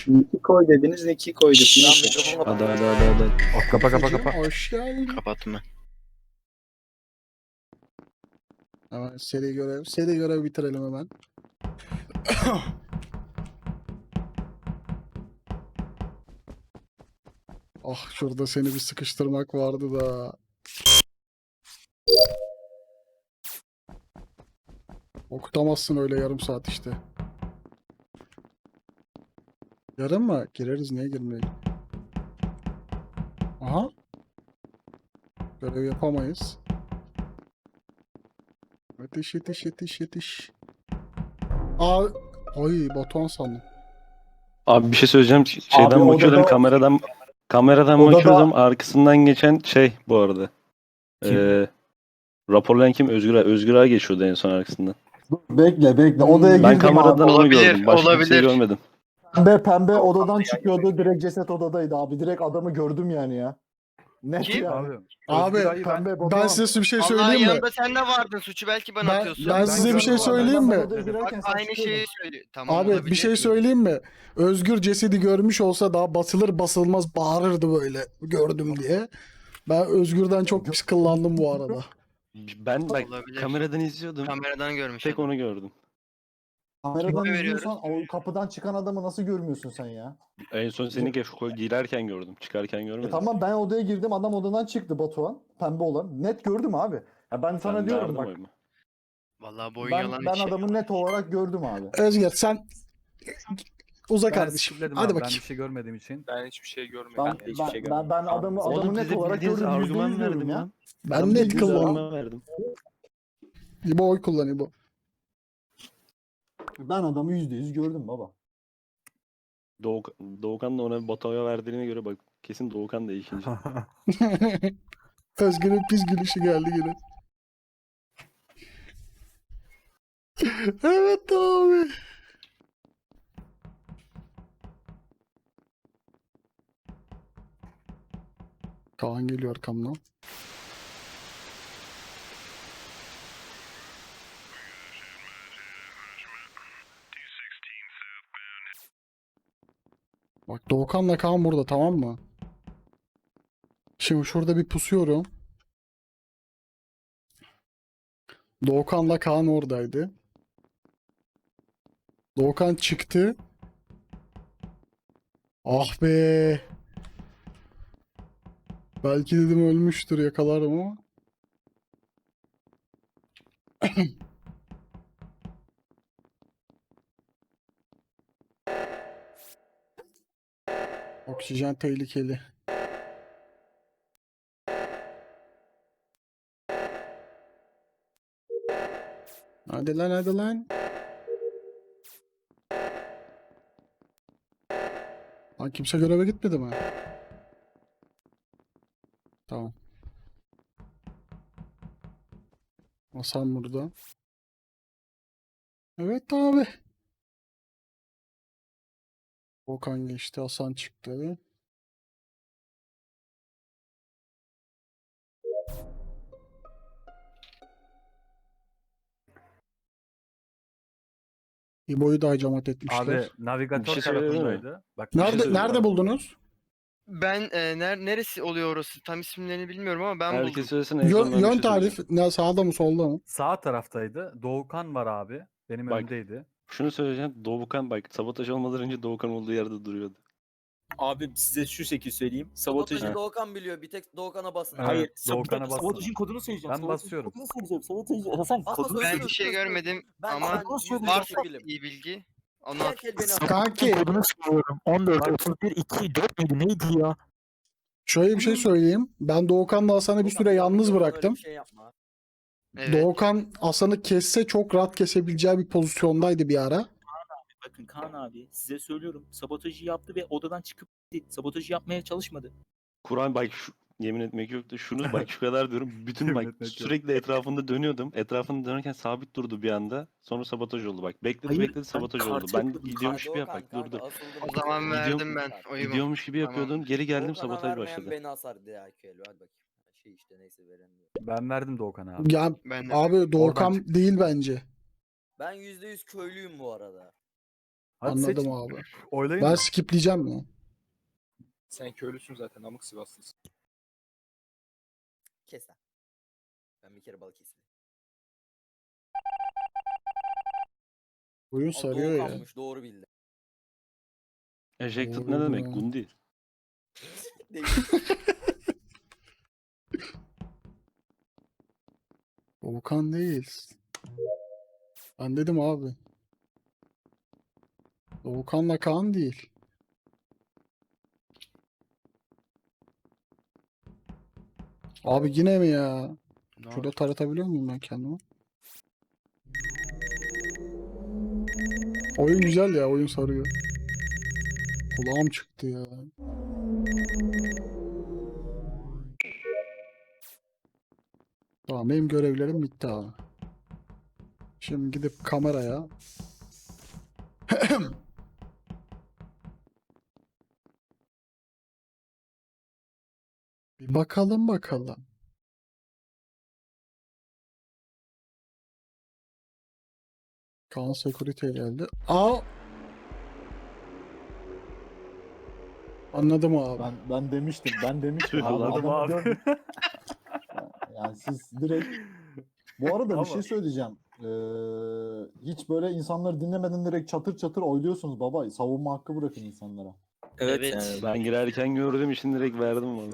Barış. Nick'i koy dediniz koyduk. Şşş. Neyse. Hadi hadi hadi hadi. Kapa kapa Hocam, kapa. Hoş geldin. Kapattım ben. Hemen seri görev. Seri görev bitirelim hemen. ah şurada seni bir sıkıştırmak vardı da. Okutamazsın öyle yarım saat işte. Yarım mı? Gireriz niye girmeyelim? Aha. Görev yapamayız. Yetiş yetiş yetiş yetiş. Aa, ay Batuhan sandım. Abi bir şey söyleyeceğim. Şeyden Abi bakıyordum odada- kameradan kameradan Odada- bakıyordum arkasından geçen şey bu arada. Ee, raporlayan kim? Özgür Ağ. Özgür Ağ geçiyordu en son arkasından. Bekle bekle. Odaya Ben girdim kameradan abi. onu Olabilir, gördüm. Başka bir şey olabilir. görmedim. Pembe pembe odadan çıkıyordu. Direkt ceset odadaydı abi. Direkt adamı gördüm yani ya. Net Kim? yani. Abi. Abi ben- Pembe ben Batuhan. size bir şey Allah'ın söyleyeyim mi? yanında sen de vardın suçu belki bana Ben- atıyorsun. ben size bir şey söyleyeyim Ben mi? odaya girerken Bak sen aynı çıkıyordun. şeyi söylüyor. Tamam Abi bir olabilir. şey söyleyeyim mi? Özgür cesedi görmüş olsa daha basılır basılmaz bağırırdı böyle gördüm diye. Ben Özgür'den çok pis kıllandım bu arada. Ben bak Olabilir. kameradan izliyordum. Kameradan görmüş. Tek adam. onu gördüm. Kameradan Kime izliyorsan o kapıdan çıkan adamı nasıl görmüyorsun sen ya? En son seni Gefko girerken gördüm. Çıkarken E görmedim. tamam ben odaya girdim adam odadan çıktı Batuhan. Pembe olan. Net gördüm abi. Ya ben sana Ben diyorum verdim bak. oyumu. Vallahi boyun Ben, yalan ben bir şey. adamı net olarak gördüm abi. Özgür sen uza Ben kardeşim. skipledim Hadi abi, Ben bakayım. bir şey görmediğim için. Ben hiçbir şey görmedim. Ben, hiçbir ben, şey ben, görmedim. ben adamı, adamı Oğlum net size olarak bildiğiniz gördüm. Yüzde argüman yüz diyorum verdim ya. lan. Ben net argüman verdim. İbo oy kullan İbo. Ben adamı yüzde yüz gördüm baba. Doğuk, Doğukan da ona Batuhan'a verdiğine göre bak kesin Doğukan da ikinci. Özgür'ün pis gülüşü geldi yine. evet abi. Kaan geliyor arkamdan. Bak Doğukan'la Kaan burada tamam mı? Şimdi şurada bir pusuyorum. Doğukan'la Kaan oradaydı. Doğukan çıktı. Ah be. Belki dedim ölmüştür yakalarım ama. Oksijen tehlikeli. Hadi lan hadi lan. Lan kimse göreve gitmedi mi? Tamam. Hasan burada. Evet abi. Okan geçti, Hasan çıktı. İbo'yu da hacamat etmişler. Abi navigatör Bir şey mi? tarafındaydı. Bak, şey nerede söyleyeyim nerede abi. buldunuz? Ben e, ner neresi oluyor orası? Tam isimlerini bilmiyorum ama ben Herkes buldum. söylesin en Yön, son ben bir yön şey tarif ne sağda mı solda mı? Sağ taraftaydı. Doğukan var abi. Benim Bak. önümdeydi. Şunu söyleyeceğim. Doğukan bak sabotaj olmadan önce Doğukan olduğu yerde duruyordu. Abi size şu şekil söyleyeyim. Sabotajı Sabotajın... Doğukan biliyor. Bir tek Doğukan'a basın. Evet, Hayır. Doğukan'a basın. Sabotajın kodunu söyleyeceğim. Ben sabotajın basıyorum. Kodunu söyleyeceğim. Sabotajın... Hasan Bas, kodunu bas, Ben bas. bir şey görmedim Ben- ama ben yüzde yüz varsa eminim. iyi bilgi onu gel beni al. Kanki kodunu söylüyorum. 14, Bak. 31, 2, 4 müydü? Neydi ya? şöyle bir şey söyleyeyim. Ben Doğukan'la Hasan'ı bir süre yalnız Doğukan, öyle bıraktım. bir şey yapma. Evet. Doğukan Hasan'ı kesse çok rahat kesebileceği bir pozisyondaydı bir ara. Bakın Kaan abi size söylüyorum. Sabotajı yaptı ve odadan çıkıp gitti. Sabotajı yapmaya çalışmadı. Kur'an bak şu, yemin etmek yoktu. Şunu bak şu kadar diyorum. Bütün Yemin bak etmek yok. sürekli etrafında dönüyordum. Etrafında dönerken sabit durdu bir anda. Sonra sabotaj oldu bak. Bekledi Hayır, bekledi ben sabotaj oldu. kartı Ben yokladım. gidiyormuş gibi yap bak durdu. O zaman verdim ben oyumu. Gidiyormuş gibi Tamam. yapıyordum. Geri geldim sabotaj başladı. beni asar diye Akelo. Hadi bakayım. Şey işte neyse veremiyor. Ben verdim Doğukan'a abi. Ya Ben de abi Doğukan çıktı. değil bence. Ben yüzde yüz köylüyüm bu arada. Hadi seç. Anladım abi. Oylayın. Ben skipleyeceğim ya. Sen köylüsün zaten amık Sivaslısın. Kes lan. Ben bir kere balık kestim. Oyun sarıyor ya. Doğukan'mış, doğru bildi. Ejected Doğru ne demek? ya. Gundi. Değil. Volkan değil. Ben dedim abi. Volkan'la Kaan değil. Abi yine mi ya? Ne Şurada taratabiliyor muyum ben kendimi? Oyun güzel ya, oyun sarıyor. Kulağım çıktı ya. Tamam benim görevlerim bitti abi. Şimdi gidip kameraya bir bakalım bakalım. Kaan Security geldi. Aa! Anladım abi. Ben ben demiştim. Ben demiştim. abi, Anladım abi. Gördüm. Yani siz direkt bu arada Ama- bir şey söyleyeceğim. Ee, hiç böyle insanları dinlemeden direkt çatır çatır oyluyorsunuz baba. Savunma hakkı bırakın insanlara. Evet, Evet. yani Ben girerken gördüğüm için direkt verdim onu.